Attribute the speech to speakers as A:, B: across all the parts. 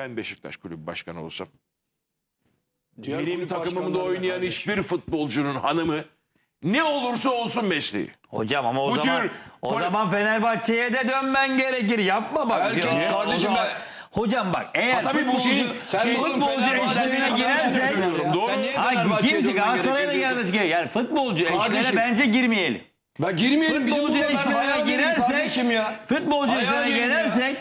A: Ben Beşiktaş kulübü başkanı olsam.
B: Diğer
A: benim takımımda oynayan
B: kardeş.
A: hiçbir futbolcunun hanımı ne olursa olsun mesleği.
C: Hocam ama o
A: Bu
C: zaman
A: tür-
C: o zaman Fenerbahçe'ye de dönmen gerekir. Yapma bak.
B: Erken
C: Ya,
B: kardeşim ben-
C: Hocam bak eğer
A: Ha, tabii bu
C: futbolcu,
A: şeyin- şey-
C: futbolcu eşlerine
B: ya.
A: Doğru.
B: Sen niye
C: Hayır kimse Galatasaray'a da gelmesi gerekiyor. Yani futbolcu eşlerine bence girmeyelim.
B: Ben girmeyelim bizim
C: Futbolcu eşlerine girersek
B: kardeşim ya.
C: futbolcu eşlerine girersek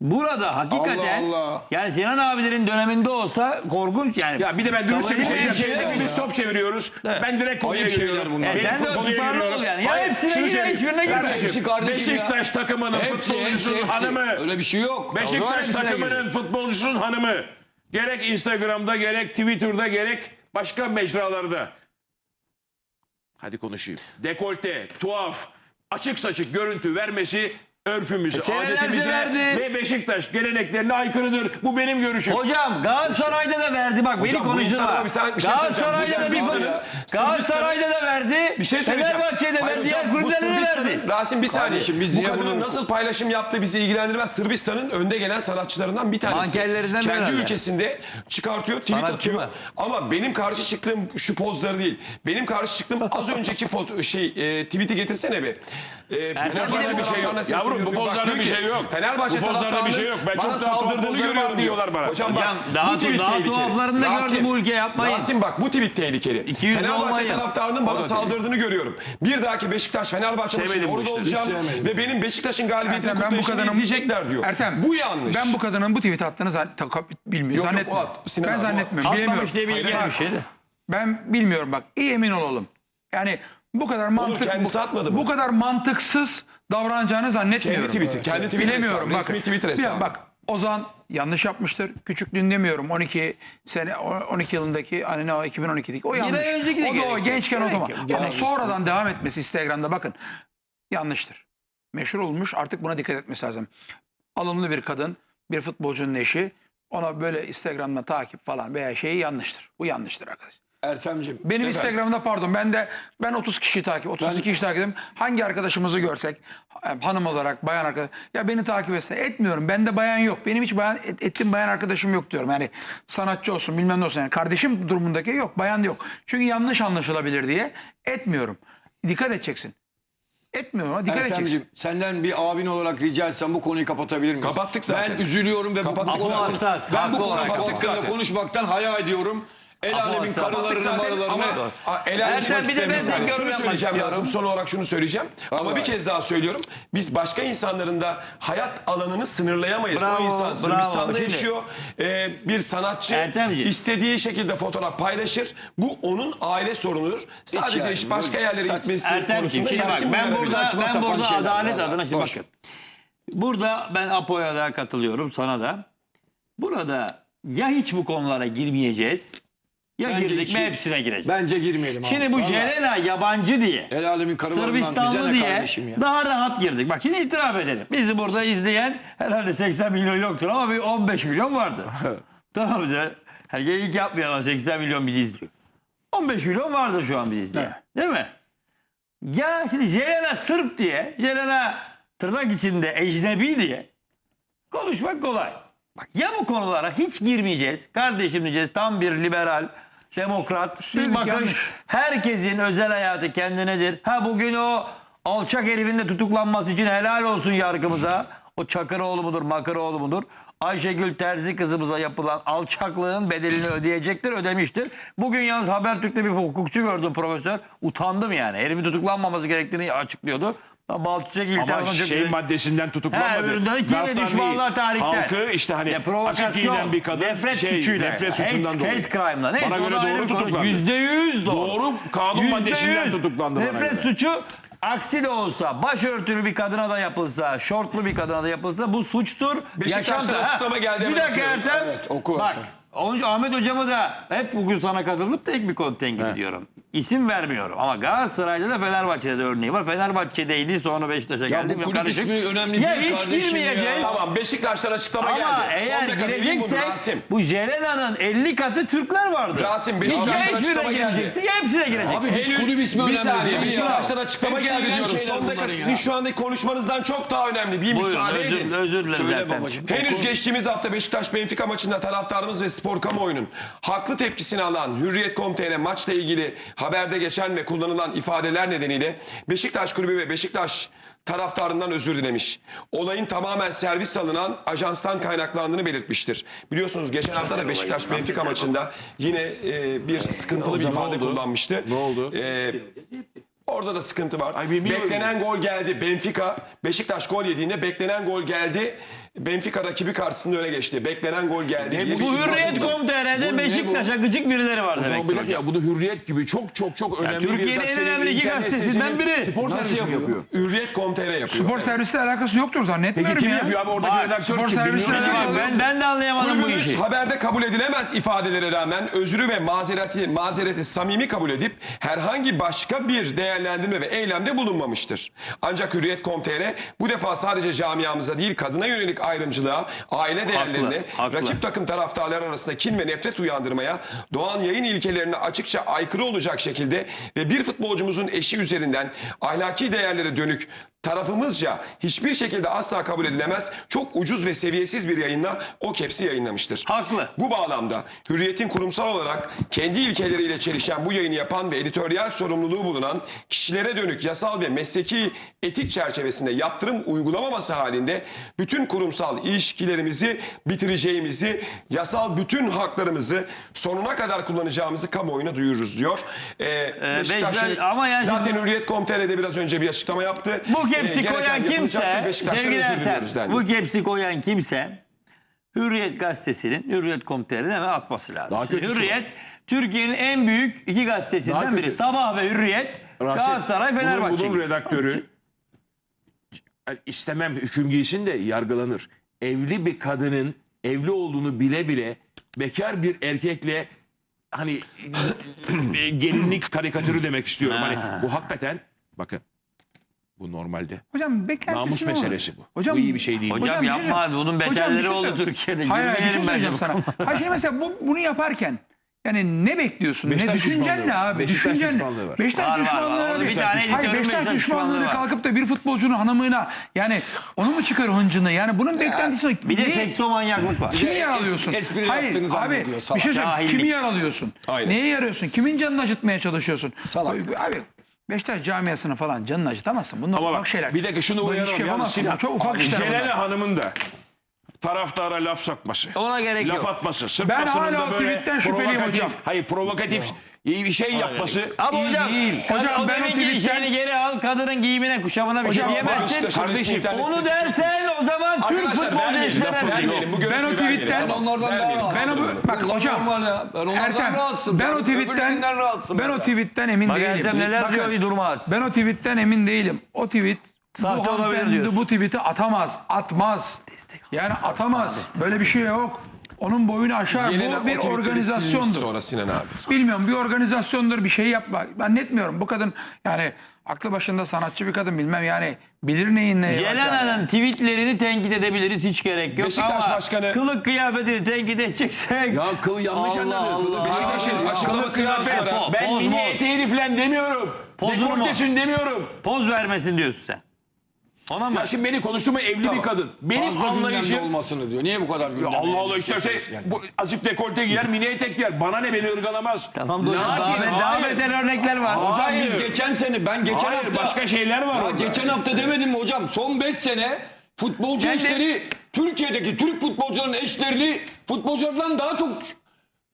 C: burada hakikaten
B: Allah Allah.
C: yani Sinan abilerin döneminde olsa korkunç yani.
A: Ya bir de ben dürüstçe bir şey diyeceğim. Hepimiz
B: ya.
A: top çeviriyoruz. Ben direkt konuya
B: Ayıp
A: giriyorum.
B: bunlar.
C: E sen de tutarlı ol yani. Ya
A: Hayır,
C: hepsine gir, hiçbirine
B: Hepsi kardeşim ya.
A: Beşiktaş takımının
B: Hepsi,
A: futbolcusunun
B: hepsi,
A: hanımı.
B: Öyle bir şey yok.
A: Beşiktaş takımının futbolcusunun hanımı. Gerek Instagram'da gerek Twitter'da gerek başka mecralarda. Hadi konuşayım. Dekolte, tuhaf, açık saçık görüntü vermesi örfümüze,
C: E, senelerce
A: adetimize
C: verdi.
A: ve Beşiktaş geleneklerine aykırıdır. Bu benim görüşüm.
C: Hocam Galatasaray'da da verdi bak
D: Hocam,
C: beni
D: bu insanlara
C: konuşturma.
D: bir sen- bir şey söyleyeceğim.
C: Galatasaray'da da bir
D: Sırbistan'ın-
C: Galatasaray'da da verdi.
D: Bir şey söyleyeceğim.
C: Fenerbahçe'de
D: Hayır
C: verdi.
D: hocam,
C: Diğer
D: bu
C: kulüplere de
D: Sırbistan'ın-
C: verdi.
D: Rasim bir saniye.
B: Kardeşim, biz
D: bu
B: niye
D: kadının
B: bunu-
D: nasıl paylaşım yaptığı bizi ilgilendirmez. Sırbistan'ın önde gelen sanatçılarından bir tanesi.
C: Mankenlerinden
D: Kendi
C: herhalde.
D: ülkesinde çıkartıyor, tweet
C: Sanatçı
D: atıyor.
C: mı?
D: Ama benim karşı çıktığım şu pozları değil. Benim karşı çıktığım az önceki foto şey e, tweet'i getirsene bir. E,
C: Fenerbahçe
A: bir şey yok.
D: taraftarına
A: Bu pozlarda bir şey yok.
D: Fenerbahçe
A: Bu pozlarda bir şey yok. Ben çok daha
D: saldırdığını görüyorum
A: diyorlar bana.
D: Hocam bak
C: daha
D: bu tweet
C: daha
D: tehlikeli.
C: tuhaflarını da gördü bu ülke, yapmayın.
D: Rasim bak bu tweet tehlikeli. Fenerbahçe taraftarının bana saldırdığını görüyorum. Bir dahaki Beşiktaş Fenerbahçe maçında orada olacağım ve benim Beşiktaş'ın galibiyetini kutlayışını izleyecekler diyor.
E: Ertem,
D: bu yanlış.
E: Ben bu kadının bu tweet attığını bilmiyorum. Zannetmiyorum. ben zannetmiyorum. Bilemiyorum.
C: Diye bilgi
D: Hayır,
C: gelmiş şeydi.
E: Ben bilmiyorum bak. İyi emin olalım. Yani bu kadar mantık
D: kendisi
E: bu, bu kadar mantıksız davranacağını zannetmiyorum.
D: kendi tweet'i, kendi Twitter
E: Bilemiyorum
D: hesabı,
E: bak.
D: resmi Twitter
E: Bir-
D: hesabı.
E: Bak Ozan yanlış yapmıştır. Küçüklüğün demiyorum. 12 sene 12 yılındaki hani ne o 2012'deki o yanlış.
C: ay önceki de
E: o da
C: gerek
E: o
C: yok.
E: gençken o
C: Gerek
E: zaman.
C: yok.
E: Ama sonradan devam etmesi Instagram'da bakın yanlıştır. Meşhur olmuş artık buna dikkat etmesi lazım. Alımlı bir kadın, bir futbolcunun eşi ona böyle Instagram'da takip falan veya şeyi yanlıştır. Bu yanlıştır arkadaşlar.
B: Ertem'cim.
E: Benim Instagram'da pardon ben de ben 30 kişi takip 32 kişi takip ediyorum. Hangi arkadaşımızı görsek hanım olarak bayan arkadaş ya beni takip etse etmiyorum. Bende bayan yok. Benim hiç bayan et, ettiğim bayan arkadaşım yok diyorum. Yani sanatçı olsun bilmem ne olsun. Yani kardeşim durumundaki yok. Bayan yok. Çünkü yanlış anlaşılabilir diye etmiyorum. Dikkat edeceksin. Etmiyorum ama dikkat edeceksin.
B: Senden bir abin olarak rica etsem bu konuyu kapatabilir miyiz?
D: Kapattık zaten.
B: Ben üzülüyorum ve bu,
D: Kapattık
B: bu
D: zaten.
C: hassas,
B: ben bu konu hakkında konuşmaktan haya ediyorum. El alemin karılarını maralarını...
D: ama el alışmak
C: bir de ben yorum
D: Şunu söyleyeceğim lazım. Son olarak şunu söyleyeceğim. Ama bir kez daha söylüyorum. Biz başka insanların da hayat alanını sınırlayamayız.
C: Bravo,
D: o insan. Sırbistan'da yaşıyor. Ee, bir sanatçı
C: Ertemciğim.
D: istediği şekilde fotoğraf paylaşır. Bu onun aile sorunudur. Sadece
B: yani,
D: iş başka yerlere
B: saç-
D: gitmesi
C: Ertemciğim
D: konusunda
C: bak ben burada, ben burada adalet adına şimdi bakın. Burada ben Apo'ya da katılıyorum sana da. Burada ya hiç bu konulara girmeyeceğiz ya
B: Bence
C: girdik mi hepsine gireceğiz.
B: Bence girmeyelim abi.
C: Şimdi bu
B: Vallahi.
C: Jelena yabancı diye
B: El alemin karılarından bize
C: Sırbistanlı
B: ne
C: diye
B: kardeşim ya.
C: daha rahat girdik. Bak şimdi itiraf edelim. Bizi burada izleyen herhalde 80 milyon yoktur ama bir 15 milyon vardı. tamam mı? Herkes ilk yapmıyor ama 80 milyon bizi izliyor. 15 milyon vardır şu an bizi izleyen. Değil mi? Ya şimdi Jelena Sırp diye, Jelena tırnak içinde ecnebi diye konuşmak kolay. Bak ya bu konulara hiç girmeyeceğiz. Kardeşim diyeceğiz tam bir liberal, demokrat bir
E: Üstelik
C: bakış.
E: yanlış.
C: Herkesin özel hayatı kendinedir. Ha bugün o alçak herifin de tutuklanması için helal olsun yargımıza. O Çakıroğlu mudur, Makıroğlu mudur? Ayşegül Terzi kızımıza yapılan alçaklığın bedelini ödeyecektir, ödemiştir. Bugün yalnız Habertürk'te bir hukukçu gördüm profesör. Utandım yani. Herifin tutuklanmaması gerektiğini açıklıyordu. Balçıçak ilk
A: Ama
C: tarafından çok-
A: şey maddesinden
C: Ha,
A: tutuklanmadı.
C: öbüründen iki
A: Laftan değil.
C: tarihten.
A: Halkı işte hani
C: Ya
A: açık
C: provokasyon,
A: giyinen bir kadın
C: nefret
A: şey,
C: suçuyla.
A: nefret
C: hate,
A: suçundan dolayı.
C: Hate crime'la. Neyse,
A: Bana
C: o
A: göre
C: da ayrı
A: doğru
C: konu.
A: tutuklandı.
C: Yüzde yüz doğru.
A: Doğru kanun
C: Yüzde
A: maddesinden
C: yüz.
A: tutuklandı bana
C: Nefret
A: göre.
C: suçu aksi de olsa, başörtülü bir kadına da yapılsa, şortlu bir kadına da yapılsa bu suçtur.
D: Beşiktaş'tan
C: Yaşamdır. Ha,
D: açıklama geldi,
C: Bir dakika
D: okuyorum.
C: Ertem.
B: Evet, oku
C: Bak
B: Ertem.
C: Onca Ahmet hocamı da hep bugün sana katılıp tek bir konu tenkit ediyorum. İsim vermiyorum ama Galatasaray'da da Fenerbahçe'de de örneği var. Fenerbahçe'deydi sonra Beşiktaş'a
B: Ya
C: geldi.
B: bu kulüp
C: Kardeşim,
B: ismi önemli
C: ya
B: değil
C: hiç
B: kardeşim
C: girmeyeceğiz.
B: ya.
D: Tamam Beşiktaş'tan açıklama
C: Ama
D: geldi.
C: eğer
D: Son dakika
C: gireceksek bu Jelena'nın 50 katı Türkler vardı.
D: Rasim, Beşiktaş'tan
C: ya
D: açıklama geldi.
C: gireceksin ya hepsine gireceksin.
B: Abi hiç kulüp ismi önemli
D: saniye
B: değil ya.
D: Beşiktaş'tan açıklama
B: Hepsi
D: geldi diyorum. Son dakika sizin
B: ya.
D: şu andaki konuşmanızdan çok daha önemli. Bir müsaade edin.
C: özür dilerim zaten.
D: Henüz geçtiğimiz hafta Beşiktaş Benfica maçında taraftarımız ve spor kamuoyunun haklı tepkisini alan Hürriyet.com.tr maçla ilgili haberde geçen ve kullanılan ifadeler nedeniyle Beşiktaş Kulübü ve Beşiktaş taraftarından özür dilemiş. Olayın tamamen servis alınan ajanstan kaynaklandığını belirtmiştir. Biliyorsunuz geçen hafta da Beşiktaş Benfica maçında yine e, bir sıkıntılı bir ifade kullanmıştı.
A: Ne oldu?
D: E, Orada da sıkıntı var.
A: Ay,
D: beklenen gol geldi. Benfica, Beşiktaş gol yediğinde beklenen gol geldi. Benfica rakibi karşısında öne geçti. Beklenen gol geldi.
B: Ne
D: diye
B: bu.
C: Hürriyet.com.tr'de
B: Bu ne
C: Beşiktaş'a gıcık birileri var demek ki
A: ya bunu Hürriyet gibi çok çok çok önemli bir
C: Türkiye'nin en
A: gazetenin,
C: önemli iki
A: internet
C: gazetesinden
A: sitesinin
C: biri.
A: Spor
B: Nasıl
A: servisi
B: yapıyor?
D: Hürriyet.com.tr yapıyor.
E: Spor servisiyle alakası yoktur zannetmiyorum
A: Peki kim
E: ya.
A: yapıyor abi oradaki
C: Bak,
A: redaktör
E: spor
A: kim?
E: servisi
A: Bilmiyorum.
C: Bak, ben, ben de anlayamadım bu
D: Kulübümüz
C: işi.
D: haberde kabul edilemez ifadelere rağmen özrü ve mazereti, mazereti samimi kabul edip herhangi başka bir değerlendirme ve eylemde bulunmamıştır. Ancak Hürriyet.com.tr bu defa sadece camiamıza değil kadına yönelik ayrımcılığa, aile değerlerine,
C: haklı.
D: rakip takım taraftarları arasında kin ve nefret uyandırmaya, doğan yayın ilkelerine açıkça aykırı olacak şekilde ve bir futbolcumuzun eşi üzerinden ahlaki değerlere dönük tarafımızca hiçbir şekilde asla kabul edilemez çok ucuz ve seviyesiz bir yayınla o kepsi yayınlamıştır.
C: Haklı.
D: Bu bağlamda Hürriyet'in kurumsal olarak kendi ilkeleriyle çelişen bu yayını yapan ve editoryal sorumluluğu bulunan kişilere dönük yasal ve mesleki etik çerçevesinde yaptırım uygulamaması halinde bütün kurumsal ilişkilerimizi bitireceğimizi, yasal bütün haklarımızı sonuna kadar kullanacağımızı kamuoyuna duyururuz diyor. Ee, Beşiktaş
C: Beşiktaş- ama yani
D: zaten Hürriyet.com.tr'de biraz önce bir açıklama yaptı.
C: Bu kepsi
D: Ee, gereken
C: koyan
D: yapılacaktır.
C: kimse,
D: Beşiktaş'tan
C: sevgili
D: özür
C: Ertem,
D: diliyoruz dendi.
C: bu kepsi koyan kimse Hürriyet gazetesinin Hürriyet.com.tr'de hemen atması lazım.
A: Daha kötüsü
C: Hürriyet Türkiye'nin en büyük iki
A: Daha
C: gazetesinden
A: kötü.
C: biri. Sabah ve Hürriyet,
A: Raşit,
C: Galatasaray,
A: bunun-
C: Fenerbahçe.
A: Bunun redaktörü yani istemem hüküm giysin de yargılanır. Evli bir kadının evli olduğunu bile bile bekar bir erkekle hani e, gelinlik karikatürü demek istiyorum. Hani bu hakikaten bakın bu normalde.
E: Hocam beklentisi
A: Namus
E: ne olur?
A: meselesi bu.
E: Hocam-
A: bu iyi bir şey değil.
C: Hocam,
E: Hocam şey
C: yapma abi bunun beterleri
E: şey
C: oldu Türkiye'de.
E: Hayır hayır bir şey söyleyeceğim sana. Hayır şimdi mesela bu, bunu yaparken yani ne bekliyorsun?
A: Beşiktaş
E: ne düşüncen
A: düşmanlığı
E: ne abi?
A: Beşiktaş
E: düşüncen
A: düşmanlığı var.
E: Beşiktaş
C: Var, var, var.
E: düşmanlığı
C: Orada bir
E: Beşiktaş
C: tane
E: düşmanlığı. Hayır Beşiktaş
C: Beşiktaş
E: düşmanlığı
C: düşmanlığı var.
E: kalkıp da bir futbolcunun hanımına yani onu mu çıkar hıncını? Yani bunun beklentisi
C: Bir de seksomanyaklık var.
E: Kimi
B: es-
E: yaralıyorsun?
B: espri
E: Hayır
B: yaptığını
E: abi bir
B: salak.
E: şey söyleyeyim. Kimi yaralıyorsun?
D: Aynen.
E: Neye yarıyorsun? Kimin canını acıtmaya çalışıyorsun?
B: Salak.
E: Abi Beşiktaş camiasını falan canını acıtamazsın. Bunlar
A: Ama
E: ufak
A: bak,
E: şeyler.
A: bir dakika şunu
E: Böyle
A: uyaralım.
E: iş
A: ya.
E: yapamazsın
A: Sinan-
E: ya. Çok ufak işler bunlar.
A: Jelene Hanım'ın da taraftara laf sokması.
C: Ona gerek
A: laf
C: yok.
A: atması. Sırf
E: Ben hala
A: böyle
E: tweetten şüpheliyim
A: provokatif-
E: hocam.
A: Hayır provokatif iyi bir şey yapması
C: Ama
A: iyi
C: hocam,
A: değil.
C: hocam ben
E: ben o
C: o
E: tweetten-
C: şeyini geri al kadının giyimine kuşamına bir
E: Hocam,
C: şey diyemezsin.
D: Resmi
A: Kardeşim,
D: internet
C: Onu
D: sitesi
C: dersen o zaman Türk
D: Arkadaşlar
C: futbolu
D: vermeyelim, lafı
E: Ben o
D: görüntüyü
E: tweetten-
D: vermeyelim.
B: Ben onlardan daha
D: Vermeyelim.
B: rahatsızım.
E: Ben o bak
B: Bunlar
E: hocam
B: normal ya. Ben onlardan
E: Ertem
B: rahatsızım.
E: ben o tweetten
B: öbürlerinden rahatsızım
E: ben o tweetten emin
C: Bak
E: değilim.
C: Ertem neler
E: Bakın,
C: diyor bir durmaz.
E: Ben o tweetten emin değilim. O tweet
C: Sahte
E: bu
C: olabilir
E: hanımefendi
C: diyorsun.
E: bu tweet'i atamaz, atmaz. Yani atamaz. Böyle bir şey yok. Onun boyunu aşar.
D: Gelene
E: Bu bir organizasyondur.
D: Sonra Sinan abi.
E: Bilmiyorum bir organizasyondur bir şey yapma. Ben netmiyorum. Bu kadın yani aklı başında sanatçı bir kadın bilmem yani bilir neyin ne.
C: Jelena'nın tweetlerini tenkit edebiliriz hiç gerek yok
D: Beşiktaş
C: ama
D: başkanı-
C: kılık kıyafetini tenkit edeceksek
A: Ya kıl yanlış
C: Allah
A: anladı.
C: Allah.
A: Beşiktaş'ın
D: Kılık
A: açıklamasından
D: kıyafet,
A: sonra
C: po-
A: ben
C: poz,
A: mini eteğini falan demiyorum.
C: Pozunu mu?
A: Dekoltesin demiyorum.
C: poz vermesin diyorsun sen. Ona mı?
A: Ya şimdi beni konuşturma evli bir kadın. Benim
B: Fazla gündemde
A: anlayışım
B: olmasını diyor. Niye bu kadar
A: Ya
B: gündemde?
A: Allah Allah isterse
B: Yani.
A: bu azıcık dekolte giyer, mini etek giyer. Bana ne beni ırgalamaz.
C: Tamam da hocam
A: Lakin-
C: daha,
A: Hayır.
C: beter örnekler var.
B: Hocam
A: Hayır.
B: biz geçen sene ben geçen
A: Hayır,
B: hafta
A: başka şeyler var
B: Ya
A: orada.
B: geçen hafta demedim mi hocam? Son 5 sene futbolcu
C: Sen de-
B: eşleri Türkiye'deki Türk futbolcuların eşlerini futbolculardan daha çok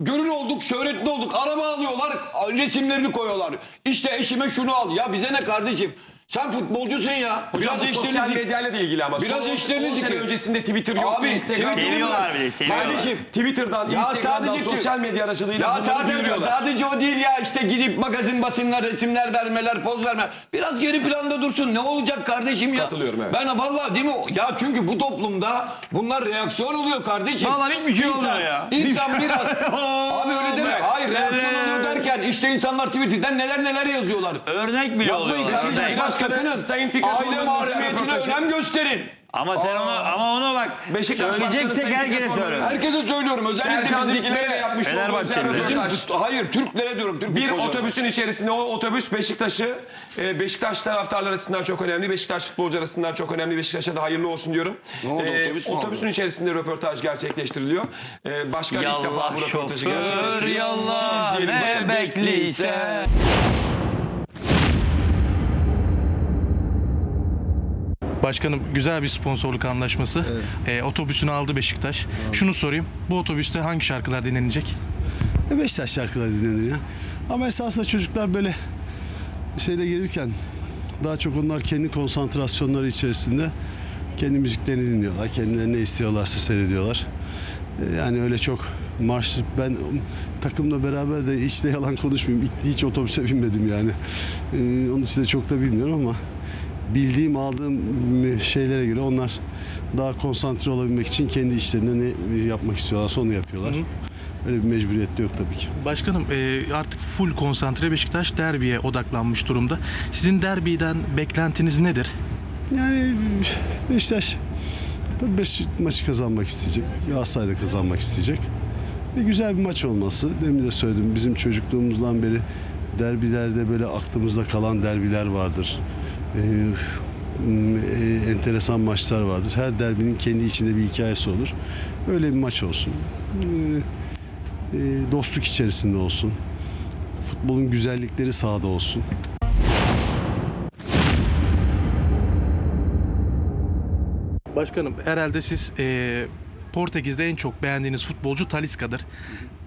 B: görün olduk, şöhretli olduk. Araba alıyorlar, resimlerini koyuyorlar. İşte eşime şunu al. Ya bize ne kardeşim? Sen futbolcusun ya.
D: Hocam bu
B: Biraz
D: sosyal
B: eşlerinizi...
D: medyayla da ilgili ama.
B: Biraz
D: Son
B: eşleriniz
D: 10 sene öncesinde Twitter yoktu,
B: Abi,
D: Instagram
B: Twitter'ı
C: Seviyorlar bir de, seviyorlar.
B: Kardeşim.
D: Twitter'dan,
B: Ya
D: Instagram'dan,
B: sadece-
D: sosyal medya aracılığıyla
B: Ya
D: bunları
B: sadece,
D: duyuruyorlar.
B: sadece o değil ya işte gidip magazin basınlar, resimler vermeler, poz verme. Biraz geri planda dursun. Ne olacak kardeşim ya?
D: Katılıyorum, evet.
B: Ben vallahi değil mi? Ya çünkü bu toplumda bunlar reaksiyon oluyor kardeşim.
C: Vallahi hiçbir şey
B: İnsan-
C: olmuyor ya.
B: İnsan biraz... Abi öyle deme.
C: Evet.
B: Hayır reaksiyon oluyor derken işte insanlar Twitter'dan neler neler yazıyorlar.
C: Örnek bile
B: Yapmayın
C: oluyorlar.
B: kardeşim.
C: örnek.
B: Biraz sakının.
D: Sayın Fikret
B: Aile mahremiyetine önem gösterin.
C: Ama sen onu ama onu bak
D: Beşiktaş
C: söyleyeceksek
D: Fikret Orman'ın-
C: söyle.
B: Herkese söylüyorum. Özellikle
D: Sercan
B: bizimkilere.
D: Dikmen'le yapmış olduğu özel
C: Fenerbahçeli.
B: Bizim,
D: röportaj.
B: hayır Türklere diyorum. Türk
D: Bir
B: futbolculara.
D: otobüsün içerisinde o otobüs Beşiktaş'ı e, Beşiktaş taraftarlar açısından çok önemli. Beşiktaş futbolcu açısından çok önemli. Beşiktaş'a da hayırlı olsun diyorum.
B: Ne oldu,
D: E,
B: otobüs mü
D: otobüsün içerisinde röportaj gerçekleştiriliyor. E, başkan ilk defa
C: Yallah
D: bu röportajı
C: şoför
D: gerçekleştiriyor.
C: yallah
D: İzleyelim
C: ne
D: bakalım.
C: bekliyse.
F: Başkanım güzel bir sponsorluk anlaşması. Ee, otobüsünü aldı Beşiktaş. Şunu sorayım. Bu otobüste hangi şarkılar dinlenecek?
G: E, Beşiktaş şarkıları dinlenir ya. Ama esasında çocuklar böyle şeyle gelirken daha çok onlar kendi konsantrasyonları içerisinde kendi müziklerini dinliyorlar. Kendileri ne istiyorlarsa seyrediyorlar. E, Yani öyle çok marş ben takımla beraber de hiç de yalan konuşmayayım. Hiç, hiç otobüse binmedim yani. E, onun için de çok da bilmiyorum ama bildiğim aldığım şeylere göre onlar daha konsantre olabilmek için kendi işlerinde ne yapmak istiyorlarsa onu yapıyorlar. Öyle bir mecburiyet de yok tabii ki.
F: Başkanım e, artık full konsantre Beşiktaş derbiye odaklanmış durumda. Sizin derbiden beklentiniz nedir?
G: Yani Beşiktaş tabii beş maçı kazanmak isteyecek. Galatasaray da kazanmak isteyecek. Ve güzel bir maç olması. Demin de söyledim bizim çocukluğumuzdan beri derbilerde böyle aklımızda kalan derbiler vardır. Ee, e, enteresan maçlar vardır. Her derbinin kendi içinde bir hikayesi olur. Öyle bir maç olsun. Ee, e, dostluk içerisinde olsun. Futbolun güzellikleri sahada olsun.
F: Başkanım herhalde siz e, Portekiz'de en çok beğendiğiniz futbolcu Talisca'dır.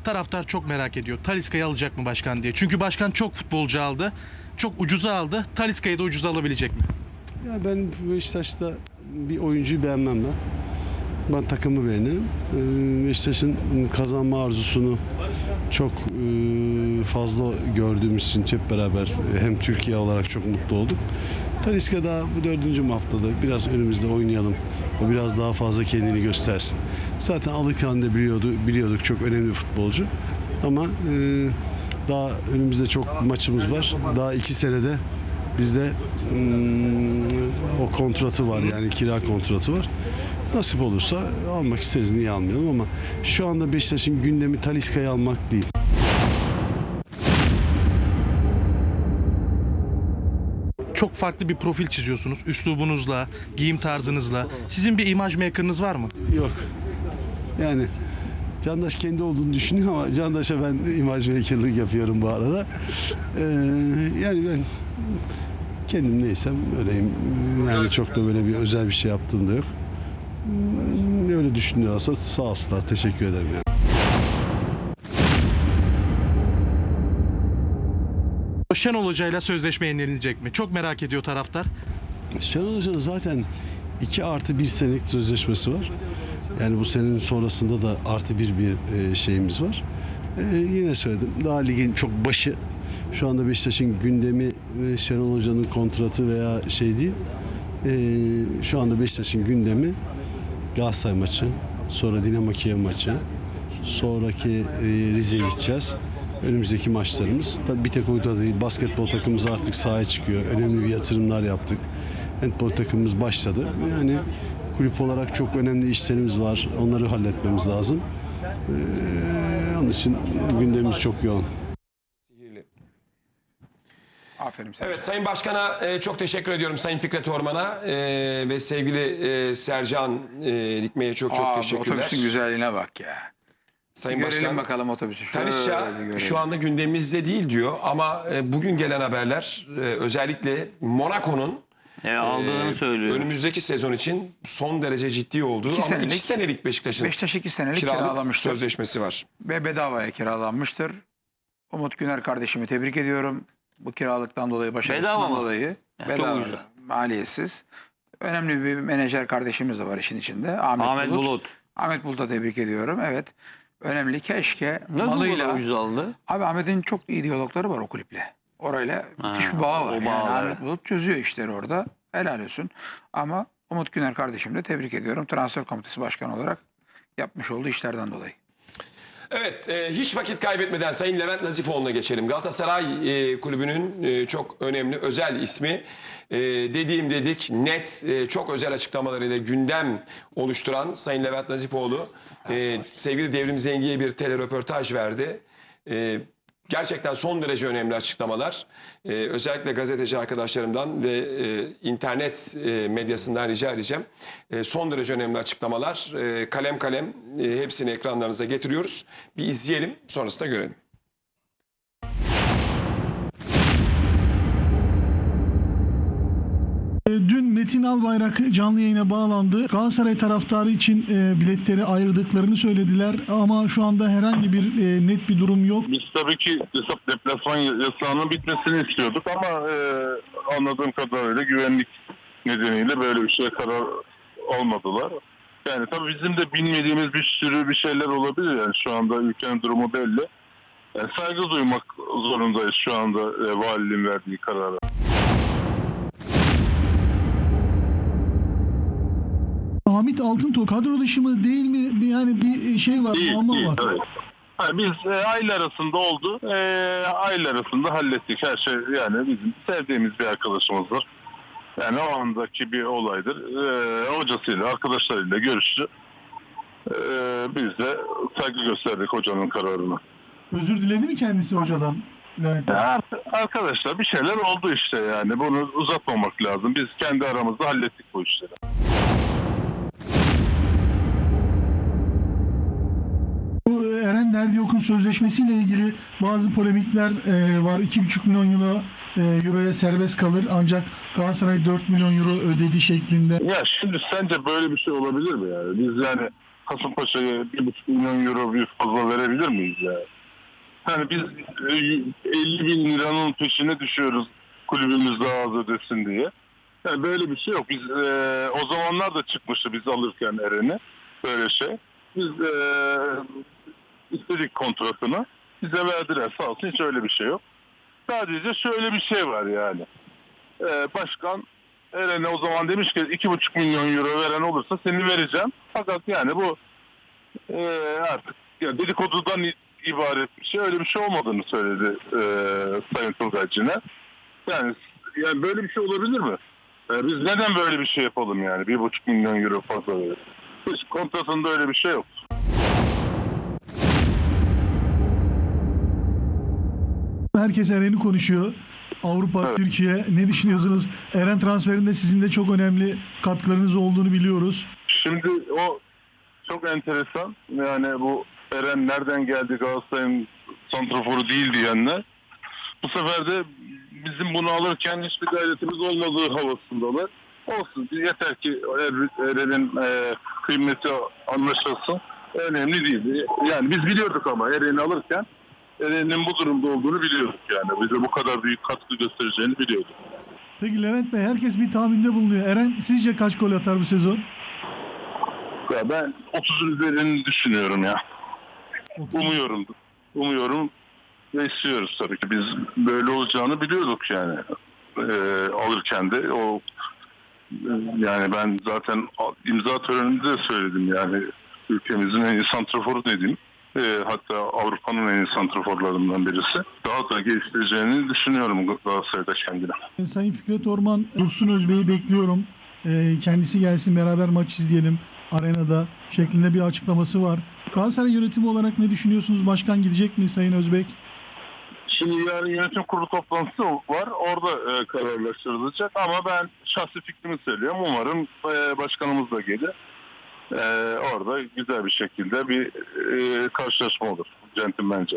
F: Taraftar çok merak ediyor. Talisca'yı alacak mı başkan diye. Çünkü başkan çok futbolcu aldı. Çok ucuza aldı. Talisca'yı da ucuza alabilecek mi?
G: Ya ben Beşiktaş'ta bir oyuncuyu beğenmem ben. Ben takımı beğenirim. Ee, Beşiktaş'ın kazanma arzusunu çok e, fazla gördüğümüz için hep beraber hem Türkiye olarak çok mutlu olduk. Talisca daha bu dördüncü mü haftada biraz önümüzde oynayalım. O biraz daha fazla kendini göstersin. Zaten alırken de biliyordu, biliyorduk çok önemli futbolcu. Ama e, daha önümüzde çok maçımız var. Daha iki senede bizde mm, o kontratı var yani kira kontratı var. Nasip olursa almak isteriz niye almayalım ama şu anda Beşiktaş'ın gündemi Talisca'yı almak değil.
F: Çok farklı bir profil çiziyorsunuz. Üslubunuzla, giyim tarzınızla. Sizin bir imaj maker'ınız var mı?
G: Yok. Yani Candaş kendi olduğunu düşünüyor ama Candaş'a ben imaj makerlık yapıyorum bu arada. Ee, yani ben kendim neysem öyleyim. Yani çok da böyle bir özel bir şey yaptığım da yok. Hmm, Öyle düşünüyorsa sağ olsunlar. Teşekkür ederim. Yani.
F: Şenol Hoca ile sözleşme yenilenecek mi? Çok merak ediyor taraftar.
G: Şenol Hoca'nın zaten 2 artı 1 senelik sözleşmesi var. Yani bu senenin sonrasında da artı bir bir e, şeyimiz var. E, yine söyledim. Daha ligin çok başı. Şu anda Beşiktaş'ın gündemi e, Şenol Hoca'nın kontratı veya şey değil. E, şu anda Beşiktaş'ın gündemi Galatasaray maçı, sonra Dinamo Kiev maçı, sonraki e, Rize'ye gideceğiz. Önümüzdeki maçlarımız. Tabii bir tek oyunda değil. Basketbol takımımız artık sahaya çıkıyor. Önemli bir yatırımlar yaptık. Handball takımımız başladı. Yani kulüp olarak çok önemli işlerimiz var. Onları halletmemiz lazım. Ee, onun için gündemimiz çok yoğun.
E: Aferin sana.
D: Evet Sayın Başkan'a e, çok teşekkür ediyorum Sayın Fikret Orman'a e, ve sevgili e, Sercan e, Dikme'ye çok çok
E: Aa,
D: teşekkürler.
E: otobüsün güzelliğine bak ya.
D: Sayın
E: Görelim
D: Başkan,
E: bakalım otobüsü. Görelim.
D: şu anda gündemimizde değil diyor ama e, bugün gelen haberler e, özellikle Monaco'nun
C: E, aldığını
D: e,
C: söylüyor.
D: önümüzdeki sezon için son derece ciddi olduğu ama
E: senelik-
D: iki senelik Beşiktaş'ın
E: Beşiktaş 2 senelik kiralamıştır
D: sözleşmesi var.
E: ve bedavaya kiralanmıştır. Umut Güner kardeşimi tebrik ediyorum. Bu kiralıktan dolayı, başarısından
C: mı?
E: dolayı.
C: çok
E: bedava,
C: güzel.
E: Maliyetsiz. Önemli bir menajer kardeşimiz de var işin içinde. Ahmet,
C: Ahmet
E: Bulut.
C: Bulut.
E: Ahmet Bulut'a tebrik ediyorum. Evet. Önemli. Keşke
C: Nasıl
E: malıyla...
C: kadar ucuz aldı?
E: Abi Ahmet'in çok iyi diyalogları var o kulüple. Orayla
C: Ha,
E: müthiş bir bağı var.
C: o
E: Yani
C: bağ,
E: Ahmet. Bulut çözüyor işleri orada. Helal olsun. Ama Umut Güner kardeşim de tebrik ediyorum. Transfer komitesi başkanı olarak yapmış olduğu işlerden dolayı.
D: Evet, e, hiç vakit kaybetmeden Sayın Levent Nazifoğlu'na geçelim. Galatasaray e, kulübünün e, çok önemli özel ismi. E, dediğim dedik, net, e, çok özel açıklamalarıyla gündem oluşturan Sayın Levent Nazifoğlu e, sevgili Devrim Zengi'ye bir teleröportaj verdi. E, gerçekten son derece önemli açıklamalar. E, özellikle gazeteci arkadaşlarımdan ve e, internet e, medyasından rica edeceğim. E, son derece önemli açıklamalar. E, kalem kalem e, hepsini ekranlarınıza getiriyoruz. Bir izleyelim, sonrasında görelim.
H: Dün Metin Albayrak canlı yayına bağlandı. Galatasaray taraftarı için e, biletleri ayırdıklarını söylediler ama şu anda herhangi bir e, net bir durum yok.
I: Biz tabii ki deplasman yasağının bitmesini istiyorduk ama e, anladığım kadarıyla güvenlik nedeniyle böyle bir şeye karar almadılar. Yani tabii bizim de bilmediğimiz bir sürü bir şeyler olabilir yani şu anda ülkenin durumu belli. Yani saygı duymak zorundayız şu anda e, valiliğin verdiği karara.
H: Hamit Altıntop kadro dışı mı değil mi? Bir, yani bir şey var,
I: Değil,
H: muamma
I: değil,
H: var.
I: evet. Ha, biz e, aile arasında oldu. E, aile arasında hallettik her şey. Yani bizim sevdiğimiz bir arkadaşımız var. Yani o andaki bir olaydır. E, hocasıyla, arkadaşlarıyla görüştü. E, biz de saygı gösterdik hocanın kararına.
H: Özür diledi mi kendisi hocadan?
I: Ya ar- arkadaşlar bir şeyler oldu işte yani. Bunu uzatmamak lazım. Biz kendi aramızda hallettik bu işleri.
H: Bu Eren Derdiyok'un sözleşmesiyle ilgili bazı polemikler e, var. 2,5 milyon euro, e, euroya serbest kalır ancak Galatasaray 4 milyon euro ödedi şeklinde.
I: Ya şimdi sence böyle bir şey olabilir mi yani? Biz yani Kasımpaşa'ya bir buçuk milyon euro bir fazla verebilir miyiz yani? Hani biz e, 50 bin liranın peşine düşüyoruz kulübümüz daha az ödesin diye. Yani böyle bir şey yok. Biz e, o zamanlar da çıkmıştı biz alırken Eren'i böyle şey. Biz e, istedik kontratını. Bize verdiler sağ olsun hiç öyle bir şey yok. Sadece şöyle bir şey var yani. E, başkan Eren'e o zaman demiş ki iki buçuk milyon euro veren olursa seni vereceğim. Fakat yani bu e, artık ya dedikodudan ibaret bir şey. Öyle bir şey olmadığını söyledi e, Sayın Turgay Ciner. Yani, yani böyle bir şey olabilir mi? E, biz neden böyle bir şey yapalım yani? Bir buçuk milyon euro fazla verir. Hiç kontratında öyle bir şey yok.
H: Herkes Eren'i konuşuyor. Avrupa,
I: Evet.
H: Türkiye. Ne düşünüyorsunuz? Eren transferinde sizin de çok önemli katkılarınız olduğunu biliyoruz.
I: Şimdi o çok enteresan. Yani bu Eren nereden geldi Galatasaray'ın santraforu değil diyenler. Bu sefer de bizim bunu alırken hiçbir gayretimiz olmadığı havasındalar. Olsun yeter ki Er- Eren'in e, kıymeti anlaşılsın. Önemli değil. Yani biz biliyorduk ama Eren'i alırken Eren'in bu durumda olduğunu biliyorduk yani. Bize bu kadar büyük katkı göstereceğini biliyorduk.
H: Peki Levent Bey herkes bir tahminde bulunuyor. Eren sizce kaç gol atar bu sezon?
I: Ya ben 30'un üzerini düşünüyorum ya. Umuyorum. Umuyorum ve istiyoruz tabii ki. Biz böyle olacağını biliyorduk yani. Ee, alırken de o yani ben zaten imza töreninde de söyledim yani ülkemizin en iyi santraforu dedim. Ee, hatta Avrupa'nın en iyi santraforlarından birisi. Daha da geliştireceğini düşünüyorum Galatasaray'da kendine.
H: Sayın Fikret Orman, Dursun Özbey'i bekliyorum. Ee, kendisi gelsin beraber maç izleyelim arenada şeklinde bir açıklaması var. Galatasaray yönetimi olarak ne düşünüyorsunuz? Başkan gidecek mi Sayın Özbek?
I: Şimdi yarın yönetim kurulu toplantısı var. Orada e, kararlaştırılacak ama ben şahsi fikrimi söylüyorum. Umarım e, başkanımız da gelir. E, orada güzel bir şekilde bir e, karşılaşma olur. Centilmence.